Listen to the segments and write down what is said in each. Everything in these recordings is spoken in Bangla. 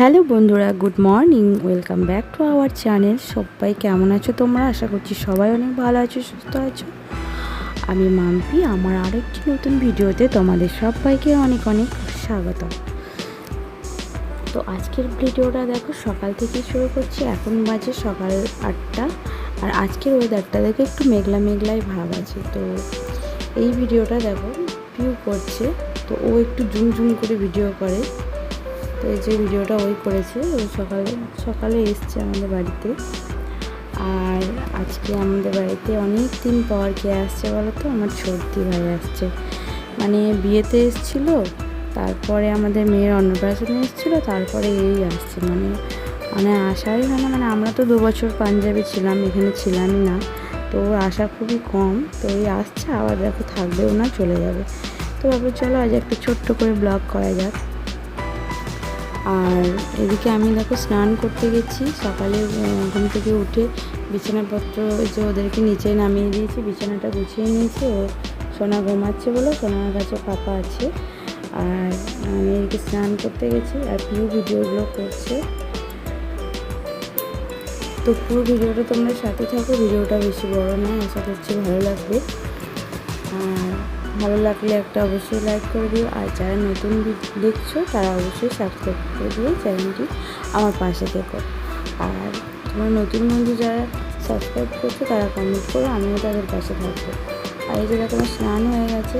হ্যালো বন্ধুরা, good morning, welcome back to our channel. সবাই কেমন আছো তোমরা? আশা করছি সবাই অনেক ভালো আছো, সুস্থ আছো। আমি মাম্পি, আমার আরেকটি নতুন ভিডিওতে তোমাদের সবাইকে অনেক অনেক স্বাগত। তো আজকের ভিডিওটা দেখো, সকাল থেকে শুরু করছি, এখন বাজে সকাল আটটা। আর আজকের ওয়েদারটা দেখো, একটু মেঘলা মেঘলাই ভাব আছে। তো এই ভিডিওটা দেখো ভিউ করছে। তো ও একটু জুম জুম করে ভিডিও করে। তো এই যে ভিডিওটা ওই করেছে, ও সকালে সকালে এসছে আমাদের বাড়িতে। আর আজকে আমাদের বাড়িতে অনেক দিন পর কে আসছে বলো তো? আমার সর্দি ভাই আসছে। মানে বিয়েতে এসেছিল, তারপরে আমাদের মেয়ের অন্নপ্রাশনে এসেছিল, তারপরে এই আসছে। মানে মানে আসাই হয় না মানে আমরা তো দু বছর পাঞ্জাবে ছিলাম, এখানে ছিলামই না। তো ওর আসা খুবই কম, তো এই আসছে, আবার দেখো থাকবেও না, চলে যাবে। তো ভাবো চলো আজ একটা ছোট্ট করে ব্লগ করা যাক। আর এদিকে আমি দেখো স্নান করতে গেছি। সকালে ঘুম থেকে উঠে বিছানাপত্র যে ওদেরকে নিচে নামিয়ে দিয়েছি, বিছানাটা গুছিয়ে নিয়েছি। ও সোনা ঘুমাচ্ছে বলে সোনার কাছে পাপা আছে। আর আমি এদিকে স্নান করতে গেছি আর প্রিয় ভিডিওগুলো করছে। তো পুরো ভিডিওটা তোমরা সাথে থাকো, ভিডিওটা বেশি বড় নয়, আশা করছি ভালো লাগবে। আর ভালো লাগলে একটা অবশ্যই লাইক করে দিও। আর যারা নতুন দেখছ, তারা অবশ্যই সাবস্ক্রাইব করে দিও চ্যানেলটি আমার পাশে থেকো। আর তোমার নতুন বন্ধু যারা সাবস্ক্রাইব করছ, তারা কমেন্ট করো, আমিও তাদের পাশে থাকব। আর এই যে তোমার স্নান হয়ে গেছে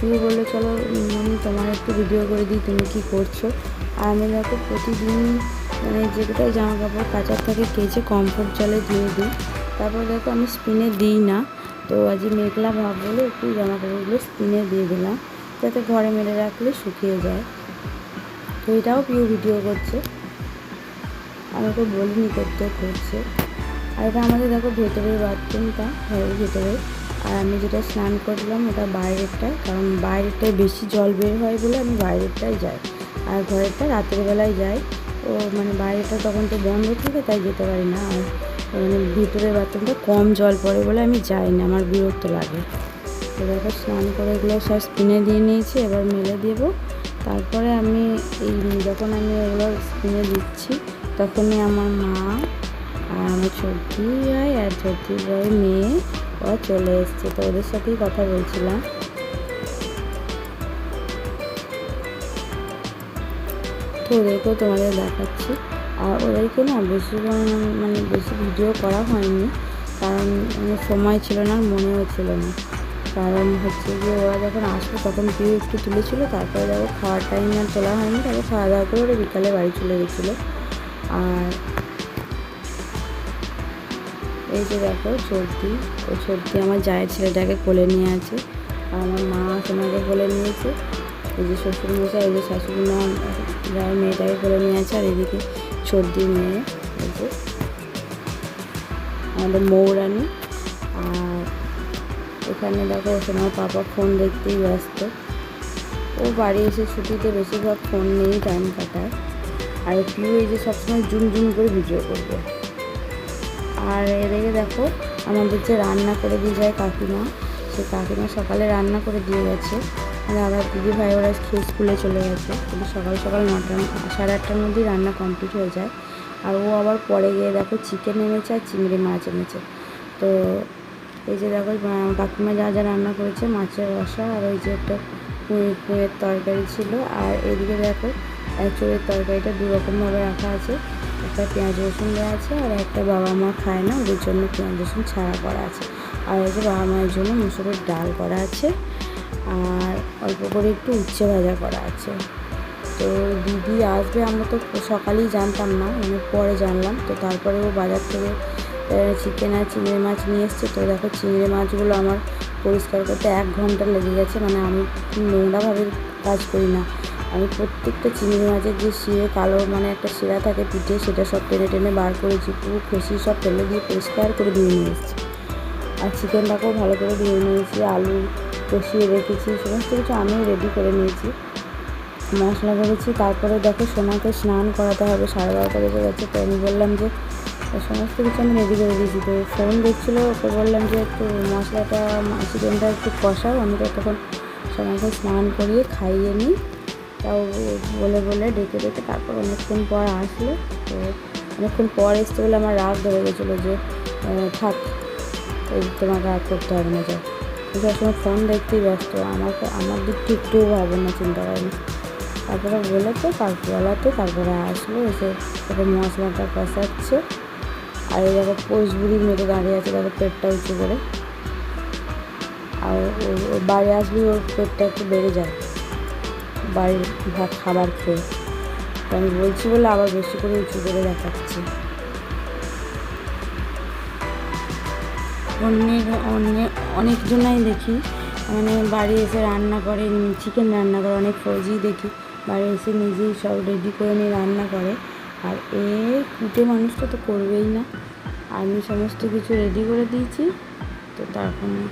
তুমি বলল, চলো আমি তোমার একটু ভিডিও করে দিই, তুমি কী করছ? আর আমি দেখো, প্রতিদিন মানে যেটাই জামা কাপড় কাচার থাকে কেচে কমফোর্ট জলে ধুয়ে দিই। তারপর দেখো, আমি স্পিনে দিই না। তো আজ মেঘলা ভাব বলে একটু জামা কাপড়গুলো স্পিনে দিয়ে দিলাম, যাতে ঘরে মেলে রাখলে শুকিয়ে যায়। তো এটাও পিউ ভিডিও করছে। আমাকে বলিনি করতে, করছে। আর এটা আমাদের দেখো ভেতরের বাথরুমটা, ঘরের ভেতরে। আর আমি যেটা স্নান করলাম ওটা বাইরেরটা কারণ বাইরেরটায় বেশি জল বের হয় বলে আমি বাইরেরটাই যাই। আর ঘরেরটা রাতের বেলায় যাই। ও মানে বাইরেটা তখন তো বন্ধ থাকে, তাই যেতে পারি না। আর ভিতরের বাথরুমটা কম জল পড়ে বলে আমি যাই না আমার বিরক্ত লাগে। তো স্নান করে এগুলো সব স্পিনে দিয়ে নিয়েছি, এবার মেলে দেবো। তারপরে আমি এই যখন আমি এগুলো স্পিনে দিচ্ছি, তখনই আমার মা আর আমার ছোটি ভাই আর ছোটি ভাই মেয়ে, ওরা চলে এসছে। তো ওদের সাথেই কথা বলছিলাম। তো ওদেরকেও তোমাদের দেখাচ্ছি। আর ওদেরকে না বেশি মানে বেশি ভিডিও করা হয়নি। কারণ সময় ছিল না, মনেও ছিল না। কারণ হচ্ছে যে ওরা যখন আসলো তখন কেউ একটু তুলেছিল, তারপরে দেখো খাওয়ার টাইম আর তোলা হয়নি, তারপর খাওয়া দাওয়া করে ওরা বিকালে বাড়ি চলে গেছিল। আর এই যে দেখো সর্দি ও সর্দি আমার জায়ের ছেলেটাকে কোলে নিয়ে আছে। আর আমার মা সোনাকে কোলে নিয়েছে। এই যে শ্বশুর মশাই এই যে শাশুড়ি মা, যার মেয়েটাকে কোলে নিয়ে আছে, আর এদিকে সর্দি মেয়ে এই যে। আমাদের মৌরানি, আর এখানে দেখো, সোনার পাপা ফোন দেখতেই ব্যস্ত। ও বাড়ি এসে ছুটিতে বেশিরভাগ ফোন নিয়েই টাইম কাটায়। আর পিউ এই যে সবসময় জুম জুম করে ভিডিও করবে। আর এদিকে দেখো, আমাদের যে রান্না করে দিয়ে যায় কাকিমা, সে কাকিমা সকালে রান্না করে দিয়ে গেছে। আর আবার দিদি ভাই ওরা খেয়ে স্কুলে চলে গেছে। কিন্তু সকাল সকাল নটা, সাড়ে আটটার মধ্যেই রান্না কমপ্লিট হয়ে যায়। আর ও আবার পরে গিয়ে দেখো চিকেন এনেছে আর চিংড়ি মাছ এনেছে। তো এই যে দেখো কাকিমা যা যা রান্না করেছে, মাছের রসা আর ওই যে একটা পুঁই পুঁয়ের তরকারি ছিল। আর এদিকে দেখো চোরের তরকারিটা দু রকমভাবে রাখা আছে। একটা পেঁয়াজ রসুন দেওয়া আছে আর একটা বাবা মা খায় না, ওদের জন্য পেঁয়াজ রসুন ছাড়া করা আছে। আর এই যে বাবা মায়ের জন্য মুসুরের ডাল করা আছে। আর অল্প করে একটু উচ্ছে ভাজা করা আছে। তো দিদি আসবে, আমরা তো সকালেই জানতাম না অনেক পরে জানলাম। তো তারপরে ও বাজার থেকে চিকেন আর চিংড়ি মাছ নিয়ে এসছে। তো দেখো চিংড়ি মাছগুলো আমার পরিষ্কার করতে এক ঘণ্টা লেগে গেছে। মানে আমি নোংরাভাবে কাজ করি না। আমি প্রত্যেকটা চিংড়ি মাছের যে শিরে কালো মানে একটা শিরা থাকে পিঠে, সেটা সব টেনে টেনে বার করেছি। পুরো খুশি সব ফেলে দিয়ে পরিষ্কার করে ধুয়ে নিয়ে এসেছি। আর চিকেনটাকেও ভালো করে ধুয়ে নিয়েছি, আলু কষিয়ে রেখেছি, সমস্ত কিছু আমিও রেডি করে নিয়েছি। মশলা করেছি তারপরে দেখো সোনাকে স্নান করাতে হবে, সাড়ে বারোটা বেজে গেছে, তো আমি বললাম যে, সমস্ত কিছু আমি রেডি করে দিয়েছি। তো ফোন দেখছিলো, ওকে বললাম যে, একটু মশলাটা, চিকেনটা একটু কষাও, আমি তো তখন সোনাকে স্নান করিয়ে খাইয়ে নিই। তাও বলে বলে ডেকে ডেকে তারপর অনেকক্ষণ পর আসলো। তো অনেকক্ষণ পর আসতে বলে আমার রাগ ধরে গেছিল যে থাক তোমাকে আর করতে হবে না কিন্তু সবসময় ফোন দেখতেই ব্যস্ত। আমাকে, আমার দিকটা একটুও ভাবে না চিন্তা করে। না তারপরে বলে তো তারপর বলাতে তারপরে আসলো, এসে তারপর মশলাটা কষাচ্ছে। আর এই দেখো পোষবুড়ির মতো দাঁড়িয়ে আছে, দেখো পেটটা উঁচু করে। আর ও- ও বাড়ি আসলেই ওর পেটটা একটু বেড়ে যায়, বাড়ির ভাত, খাবার খেয়ে। আমি বলছি বলে আবার বেশি করে উঁচু করে দেখাচ্ছি। অন্যের অন্য অনেকজনাই দেখি। মানে বাড়ি এসে রান্না করে চিকেন রান্না করে, অনেক ফৌজি দেখি। বাড়ি এসে নিজেই সব রেডি করে নিয়ে রান্না করে। আর এ কুটে মানুষটা তো করবেই না। আমি সমস্ত কিছু রেডি করে দিয়েছি। তো তখন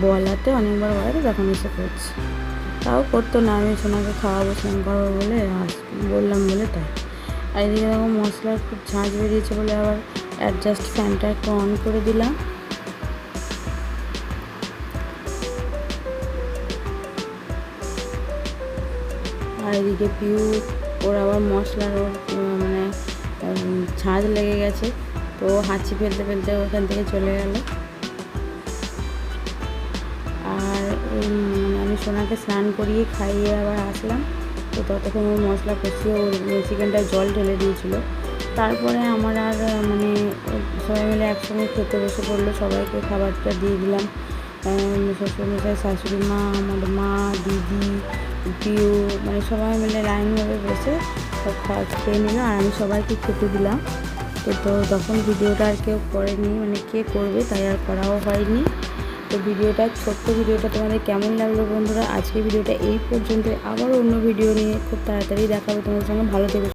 বলাতে অনেকবার বলাতে তখন এসে করছি। তাও করতো না, আমি সোনাকে খাওয়াবো, স্নান করব বলে বললাম বলে তাই। আর এদিকে দেখো মশলার খুব ঝাঁঝ বেরিয়েছে বলে আবার অ্যাডজাস্ট ফ্যানটা একটু অন করে দিলাম। আর এদিকে ওর আবার মশলার ওর মানে ঝাঁঝ লেগে গেছে। তো হাঁচি ফেলতে ফেলতে ওখান থেকে চলে গেল। আর আমি সোনাকে স্নান করিয়ে খাইয়ে আবার আসলাম। তো ততক্ষণ ওর মশলা কষিয়ে ওর চিকেনটা জল ঢেলে দিয়েছিল। তারপরে আমার আর মানে সবাই মিলে একসঙ্গে খেতে বসে পড়ল। সবাইকে খাবারটা দিয়ে দিলাম। শ্বশুরমশাই শাশুড়ি মা আমার মা, দিদি পিউ মানে সবাই মিলে লাইনভাবে বসে সব খাওয়া খেয়ে নিল আর আমি সবাইকে খেতে দিলাম। তো তো তখন ভিডিওটা আর কেউ করেনি মানে কে করবে তাই আর করাও হয়নি। তো ভিডিওটা, ছোট্ট ভিডিওটা তোমাদের কেমন লাগল বন্ধুরা? আজকে ভিডিওটা এই পর্যন্ত আবার অন্য ভিডিও নিয়ে খুব তাড়াতাড়ি দেখাবো তোমাদের সঙ্গে। ভালো থেকো।